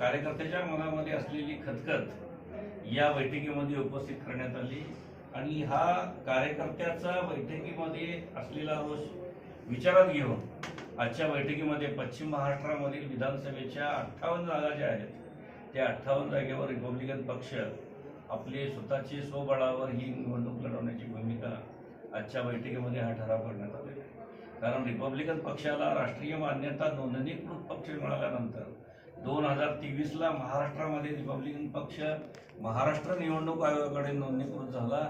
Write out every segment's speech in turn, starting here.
कार्यकर्त्याच्या मनामध्ये असलेली खतखत या बैठकीमध्ये उपस्थित करण्यात आली. आणि हा कार्यकर्त्याचा बैठकीमध्ये असलेला रोष विचारात घेऊन आजच्या बैठकीमध्ये पश्चिम महाराष्ट्रामधील विधानसभेच्या अठ्ठावन्न जागा ज्या आहेत त्या अठ्ठावन्न जागेवर रिपब्लिकन पक्ष आपले स्वतःचे स्वबळावर ही निवडणूक लढवण्याची भूमिका आजच्या बैठकीमध्ये हा ठराव करण्यात आलेला आहे. कारण रिपब्लिकन पक्षाला राष्ट्रीय मान्यता नोंदणीकृत पक्ष मिळाल्यानंतर दोन हजार तेवीसला महाराष्ट्रामध्ये रिपब्लिकन पक्ष महाराष्ट्र निवडणूक आयोगाकडे नोंदणीकृत झाला.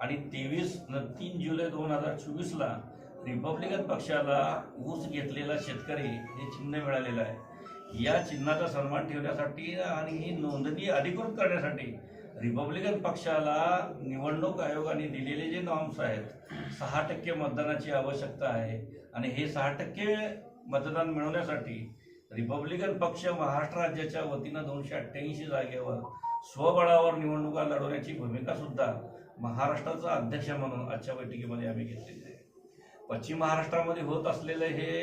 आणि तेवीस तीन जुलै दोन हजार चोवीसला रिपब्लिकन पक्षाला ऊस घेतलेला शेतकरी हे चिन्ह मिळालेलं आहे. या चिन्हाचा सन्मान ठेवण्यासाठी आणि ही नोंदणी अधिकृत करण्यासाठी रिपब्लिकन पक्षाला निवडणूक आयोगाने दिलेले जे नॉर्म्स आहेत सहा टक्के मतदानाची आवश्यकता आहे. आणि हे सहा टक्के मतदान मिळवण्यासाठी रिपब्लिकन पक्ष महाराष्ट्र राज्याच्या वतीनं दोनशे अठ्ठ्याऐंशी जागेवर स्वबळावर निवडणुका लढवण्याची भूमिका सुद्धा महाराष्ट्राचा अध्यक्ष म्हणून आजच्या बैठकीमध्ये आम्ही घेतलेली आहे. पश्चिम महाराष्ट्रामध्ये होत असलेलं हे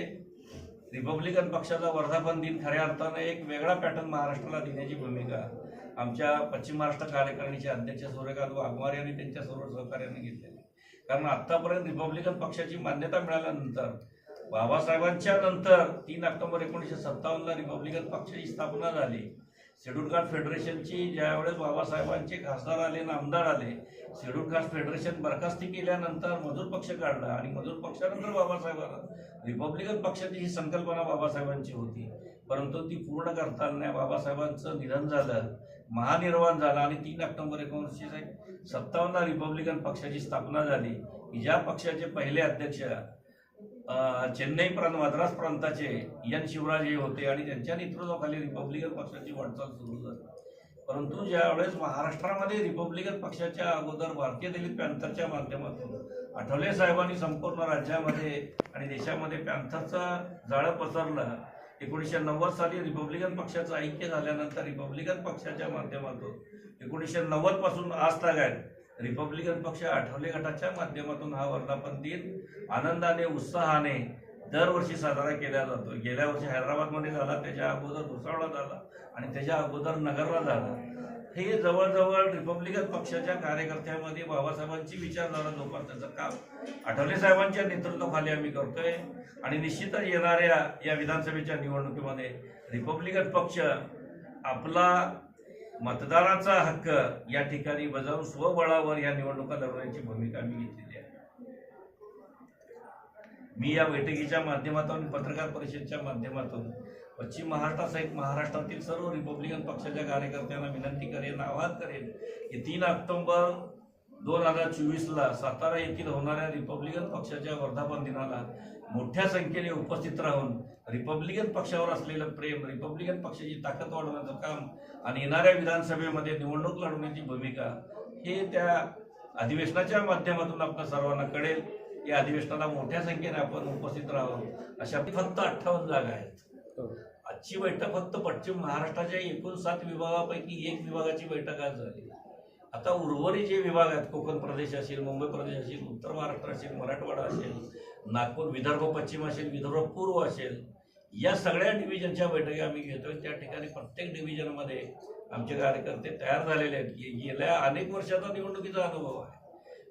रिपब्लिकन पक्षाचा वर्धापन दिन खऱ्या अर्थानं एक वेगळा पॅटर्न महाराष्ट्राला देण्याची भूमिका आमच्या पश्चिम महाराष्ट्र कार्यकारिणीचे अध्यक्ष सूर्यकांत वाघमारे यांनी त्यांच्या सर्व सहकार्याने घेतलेली कारण आत्तापर्यंत रिपब्लिकन पक्षाची मान्यता मिळाल्यानंतर बाबासाहेबांच्या नंतर तीन ऑक्टोबर एकोणीसशे सत्तावन्नला रिपब्लिकन पक्षाची स्थापना झाली. शेड्यूल कास्ट फेडरेशनची ज्यावेळेस बाबासाहेबांचे खासदार आले आणि आमदार आले शेड्यूल कास्ट फेडरेशन बरखास्ती केल्यानंतर मजूर पक्ष काढला आणि मजूर पक्षानंतर बाबासाहेबांना रिपब्लिकन पक्षाची ही संकल्पना बाबासाहेबांची होती. परंतु ती पूर्ण करताना बाबासाहेबांचं निधन झालं महानिर्वाण झाला आणि तीन ऑक्टोबर एकोणीसशे सत्तावन्न रिपब्लिकन पक्षाची स्थापना झाली. की ज्या पक्षाचे पहिले अध्यक्ष चेन्नई प्रांत मद्रास प्रांताचे एन शिवराज हे होते आणि त्यांच्या नेतृत्वाखाली रिपब्लिकन पक्षाची वाटचाल सुरू झाली. परंतु ज्यावेळेस महाराष्ट्रामध्ये रिपब्लिकन पक्षाच्या अगोदर भारतीय दलित पॅन्थरच्या माध्यमातून आठवले साहेबांनी संपूर्ण राज्यामध्ये आणि देशामध्ये पॅन्थरचं जाळं पसरलं एकोणीसशे नव्वद साली रिपब्लिकन पक्षाचं ऐक्य झाल्यानंतर रिपब्लिकन पक्षाच्या माध्यमातून एकोणीसशे नव्वदपासून आज तागायत रिपब्लिकन पक्ष आठवले गटाच्या माध्यमातून हा वर्धापन दिन आनंदाने उत्साहाने दरवर्षी साजरा केला जातो. गेल्या वर्षी हैदराबादमध्ये झाला त्याच्या अगोदर भुसावळला झाला आणि त्याच्या अगोदर नगरला झाला. हे जवळजवळ रिपब्लिकन पक्षाच्या कार्यकर्त्यामध्ये बाबासाहेबांची विचारधारा जोपासण्याचं काम आठवले साहेबांच्या नेतृत्वाखाली आम्ही करतोय. आणि निश्चितच येणाऱ्या या विधानसभेच्या निवडणुकीमध्ये रिपब्लिकन पक्ष आपला मतदाराचा हक्क या ठिकाणी बजावून स्वबळावर या निवडणुका लढवण्याची भूमिका मी घेतलेली आहे. मी या बैठकीच्या माध्यमातून पत्रकार परिषदेच्या माध्यमातून पश्चिम महाराष्ट्रासहित महाराष्ट्रातील सर्व रिपब्लिकन पक्षाच्या कार्यकर्त्यांना विनंती करेन आवाहन करेन की तीन ऑक्टोबर दोन हजार चोवीसला सातारा येथील होणाऱ्या रिपब्लिकन पक्षाच्या वर्धापन दिनाला मोठ्या संख्येने उपस्थित राहून रिपब्लिकन पक्षावर असलेलं प्रेम रिपब्लिकन पक्षाची ताकद वाढवण्याचं काम आणि येणाऱ्या विधानसभेमध्ये निवडणूक लढवण्याची भूमिका हे त्या अधिवेशनाच्या माध्यमातून आपल्या सर्वांना कळेल. या अधिवेशनाला मोठ्या संख्येने आपण उपस्थित राहावं अशा फक्त अठ्ठावन्न जागा आहेत. आजची बैठक फक्त पश्चिम महाराष्ट्राच्या एकूण सात विभागापैकी एक विभागाची बैठक आज झाली. आता उर्वरित जे विभाग आहेत कोकण प्रदेश असेल मुंबई प्रदेश असेल उत्तर महाराष्ट्र असेल मराठवाडा असेल नागपूर विदर्भ पश्चिम असेल विदर्भ पूर्व असेल या सगळ्या डिव्हिजनच्या बैठकी आम्ही घेतोय. त्या ठिकाणी प्रत्येक डिव्हिजनमध्ये आमचे कार्यकर्ते तयार झालेले आहेत. गेल्या अनेक वर्षाचा निवडणुकीचा अनुभव आहे.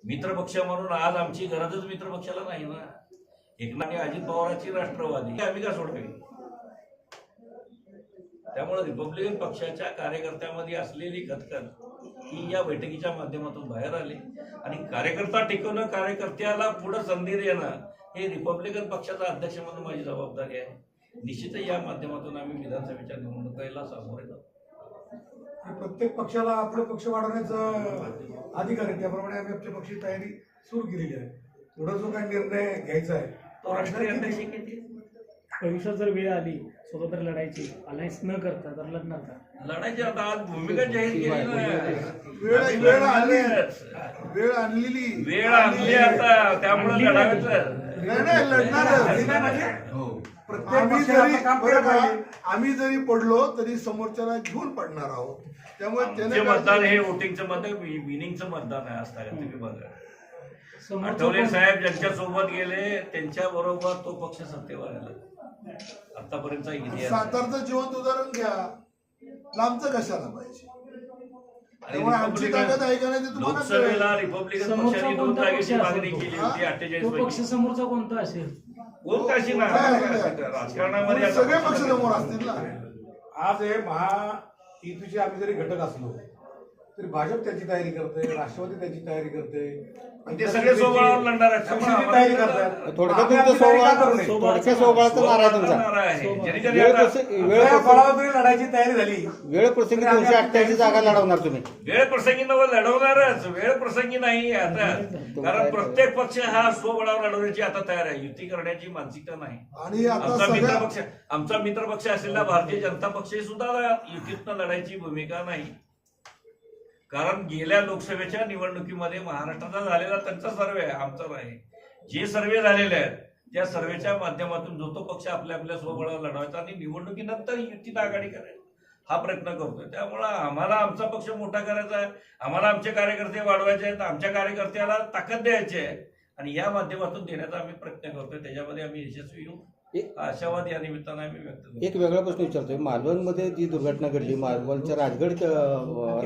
मित्रपक्ष म्हणून आज आमची गरजच मित्रपक्षाला नाही ना? एकनाथ अजित पवारांची राष्ट्रवादी. आम्ही का सोडवे त्यामुळे रिपब्लिकन पक्षाच्या कार्यकर्त्यामध्ये असलेली खतखत ही या बैठकीच्या माध्यमातून बाहेर आली. आणि कार्यकर्ता टिकवणं कार्यकर्त्याला पुढे संधी देणं हे रिपब्लिकन पक्षाचा अध्यक्ष म्हणून माझी जबाबदारी आहे. निश्चितच या माध्यमातून आम्ही विधानसभेच्या निवडणुकीला सामोरे जाऊ. प्रत्येक पक्षाला आपलं पक्ष वाढवण्याचा अधिकार आहे. त्याप्रमाणे आम्ही आमच्या पक्षाची तयारी सुरू केलेली आहे. पुढे जो काही निर्णय घ्यायचा आहे तो राष्ट्रीय अध्यक्ष किती? भविष्यात जर वेळ आली स्वतंत्र लढायची अलायन्स न करता तर लढणार का लढायची आता आज भूमिका जाहीर केली वेळ ना वेळ आली. वेळ आणलेली. वेळ आणली आता त्यामुळे लढायचं. नाही नाही लढणारच हो. आम्ही जरी बरं का, आम्ही जरी पडलो तरी समोरच्याला घेऊन पडणार आहोत. त्यामुळे आमचे त्याने मतदान हे वोटिंगचं मतदान विनिंगचं मतदान आहे असतं का तुम्ही बघा. समोरचं आठवले साहेब ज्यांच्या सोबत गेले त्यांच्या बरोबर तो पक्ष सत्तेवर आला. आतापर्यंतचा इतिहास. सातारचं जिवंत उदाहरण घ्या. लांबचं कशाला पाहिजे? आणि त्यामुळे आमची रिपब्लिकन- ताकद आहे का नाही ते तुम्हाला कळेल. लोकसभेला रिपब्लिकन समोरचा पक्षाने दोन कोणता जागेची पक्ष मागणी केली तो? होती अठ्ठेचाळीस तो पक्ष पैकी. समोरचा कोणता असेल? कोणता अशी ना? राजकारणामध्ये आता सगळे पक्ष समोर असतील ना? आज हे महायुतीचे आम्ही जरी घटक असलो तरी भाजप त्याची तयारी करते राष्ट्रवादी त्याची तयारी करते ते सगळे सोबळावर लढणार आहेत. त्यामुळे पक्षाची तयारी आम्हाला- करतात थोडक्यात आम्ही तुमचं आमची तयारी का करू सोबळा नये? थोडक्यात सोबळाचा नारा आहे तुमचा. लढणार आहे. ज्यांनी ज्यांनी वेळ आता- प्रसंगी आपल्या वेळ या प्रसंगी- फळावर जरी लढायची तयारी झाली. वेळ प्रसंगी दोनशे अठ्ठ्याऐंशी जागा लढवणार तुम्ही. वेळ प्रसंगी नव लढवणारच. वेळ प्रसंगी नाही आता. कारण प्रत्येक पक्ष हा स्वबळावर लढवण्याची आता तयार आहे. युती करण्याची मानसिकता नाही. आणि आता आमचा मित्र सगळ्या पक्ष आमचा मित्र पक्ष असलेला भारतीय जनता पक्ष सुद्धा युतीतनं लढायची भूमिका नाही. कारण गेल्या लोकसभेच्या निवडणुकीमध्ये महाराष्ट्राचा झालेला त्यांचा सर्वे आहे आमचा नाही. जे सर्वे झालेले आहेत त्या सर्वेच्या माध्यमातून जो तो पक्ष आपल्या आपल्या स्वबळावर लढवायचा आणि निवडणुकीनंतर युतीत आघाडी करायची हा प्रयत्न करतोय. त्यामुळं आम्हाला आमचा पक्ष मोठा करायचा आहे. आम्हाला आमचे कार्यकर्ते वाढवायचे आहेत. आमच्या कार्यकर्त्याला ताकद द्यायची आहे. आणि या माध्यमातून देण्याचा आम्ही प्रयत्न करतोय. त्याच्यामध्ये आम्ही यशस्वी होऊ एक- आशावाद या निमित्तानं आम्ही व्यक्त करतो. एक वेगळा प्रश्न विचारतोय. मालवणमध्ये जी दुर्घटना घडली मालवणच्या राजगड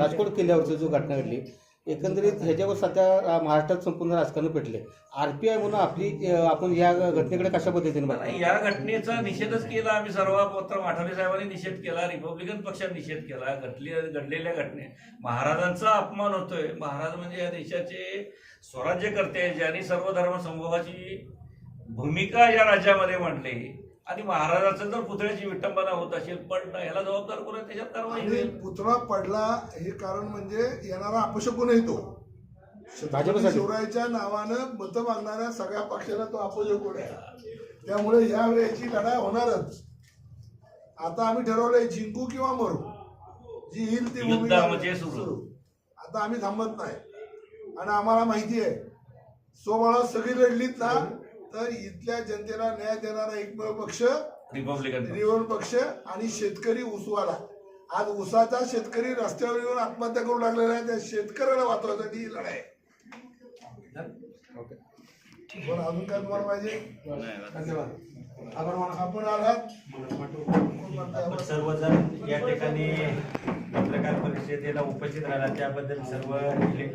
राजकोट किल्ल्यावरची जो घटना घडली एकंदरीत ह्याच्यावर सध्या महाराष्ट्रात संपूर्ण राजकारण पेटले आरपीआय म्हणून आपली अं, आपण या घटनेकडे कशा पद्धतीने बघतो? नाही, या घटनेचा निषेधच केला आम्ही. सर्वपत्र आठवले साहेबांनी निषेध केला रिपब्लिकन पक्षाने निषेध केला. घडली घडलेल्या घटने. महाराजांचा अपमान होतोय. महाराज म्हणजे या देशाचे स्वराज्यकर्ते आहेत, ज्यांनी सर्व धर्म समूहाची भूमिका या राज्यामध्ये मांडली आणि महाराजाचं जर पुतळ्याची विटंबना होत असेल पण ह्याला जबाबदार कोण त्याच्यात कारवाई पुतळा पडला हे कारण म्हणजे येणारा अपशकुनही तो. छत्रपती भाजपसाठी. शिवरायाच्या नावानं मतं मागणाऱ्या सगळ्या पक्षाला तो अपशकुन आहे. त्यामुळे या वेळेची लढाई होणारच. आता आम्ही ठरवलंय जिंकू किंवा मरू. जी येईल ती भूमिका सुरू. आता आम्ही थांबत नाही. आणि आम्हाला माहिती आहे सोबळा सगळी लढलीत ना तर इथल्या जनतेला न्याय देणारा एकमेव पक्ष रिपब्लिकन रिवण पक्ष आणि शेतकरी ऊसवाला. आज ऊसाचा शेतकरी रस्त्यावर येऊन आत्महत्या करू लागलेला आहे त्या शेतकऱ्याला वाचवण्यासाठी ही लढाई. अजून काय तुम्हाला पाहिजे? धन्यवाद. आपण आलात. आपण सर्वजण या ठिकाणी पत्रकार परिषदेला उपस्थित राहिला त्याबद्दल सर्व इलेक्ट्रॉनिक